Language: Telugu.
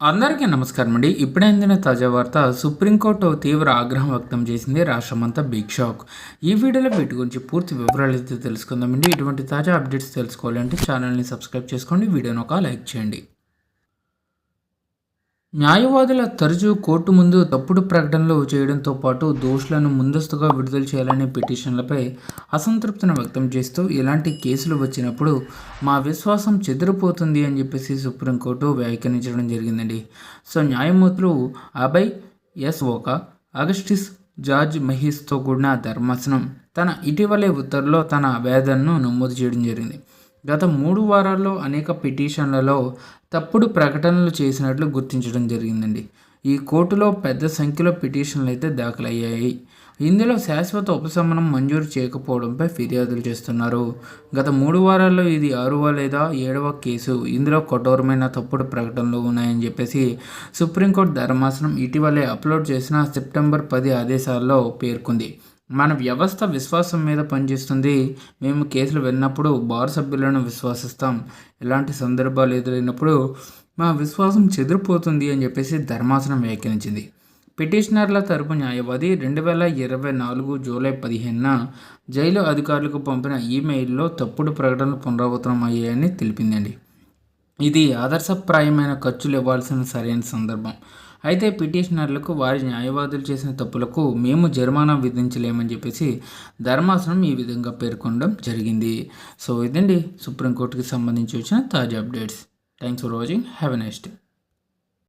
అందరికీ నమస్కారం అండి. ఇప్పుడే అందిన తాజా వార్త సుప్రీంకోర్టు తీవ్ర ఆగ్రహం వ్యక్తం చేసింది రాష్ట్రమంతా బిగ్ షాక్. ఈ వీడియోలో వీటి గురించి పూర్తి వివరాలు అయితే తెలుసుకుందామండి. ఇటువంటి తాజా అప్డేట్స్ తెలుసుకోవాలంటే ఛానల్ని సబ్స్క్రైబ్ చేసుకోండి. వీడియోను ఒక లైక్ చేయండి. న్యాయవాదుల తరచూ కోర్టు ముందు తప్పుడు ప్రకటనలు చేయడంతో పాటు దోషులను ముందస్తుగా విడుదల చేయాలనే పిటిషన్లపై అసంతృప్తిని వ్యక్తం చేస్తూ ఇలాంటి కేసులు వచ్చినప్పుడు మా విశ్వాసం చెదిరిపోతుంది అని చెప్పేసి సుప్రీంకోర్టు వ్యాఖ్యానించడం జరిగిందండి. సో న్యాయమూర్తులు అభయ్ ఎస్ ఓకా అగస్టిస్ జార్జ్ మహీస్తో కూడిన ధర్మాసనం తన ఇటీవలే ఉత్తర్వులో తన వేదనను నమోదు చేయడం జరిగింది. గత మూడు వారాల్లో అనేక పిటిషన్లలో తప్పుడు ప్రకటనలు చేసినట్లు గుర్తించడం జరిగిందండి. ఈ కోర్టులో పెద్ద సంఖ్యలో పిటిషన్లు అయితే దాఖలయ్యాయి. ఇందులో శాశ్వత ఉపశమనం మంజూరు చేయకపోవడంపై ఫిర్యాదులు చేస్తున్నారు. గత మూడు వారాల్లో ఇది ఆరవ లేదా ఏడవ కేసు. ఇందులో కఠోరమైన తప్పుడు ప్రకటనలు ఉన్నాయని చెప్పేసి సుప్రీంకోర్టు ధర్మాసనం ఇటీవలే అప్లోడ్ చేసిన సెప్టెంబర్ పది ఆదేశాల్లో పేర్కొంది. మన వ్యవస్థ విశ్వాసం మీద పనిచేస్తుంది. మేము కేసులు విన్నప్పుడు బార్ సభ్యులను విశ్వసిస్తాం. ఇలాంటి సందర్భాలు ఎదురైనప్పుడు మా విశ్వాసం చెదిరిపోతుంది అని చెప్పేసి ధర్మాసనం వ్యాఖ్యానించింది. పిటిషనర్ల తరపు న్యాయవాది రెండు వేల ఇరవై నాలుగు జూలై పదిహేనున జైలు అధికారులకు పంపిన ఈమెయిల్లో తప్పుడు ప్రకటనలు పునరావృతం అయ్యాయని తెలిపిందండి. ఇది ఆదర్శప్రాయమైన ఖర్చులు ఇవ్వాల్సిన సరైన సందర్భం. అయితే పిటిషనర్లకు వారి న్యాయవాదులు చేసిన తప్పులకు మేము జరిమానా విధించలేమని చెప్పేసి ధర్మాసనం ఈ విధంగా పేర్కొనడం జరిగింది. సో ఇదండి సుప్రీంకోర్టుకి సంబంధించి వచ్చిన తాజా updates. Thanks for watching have a next day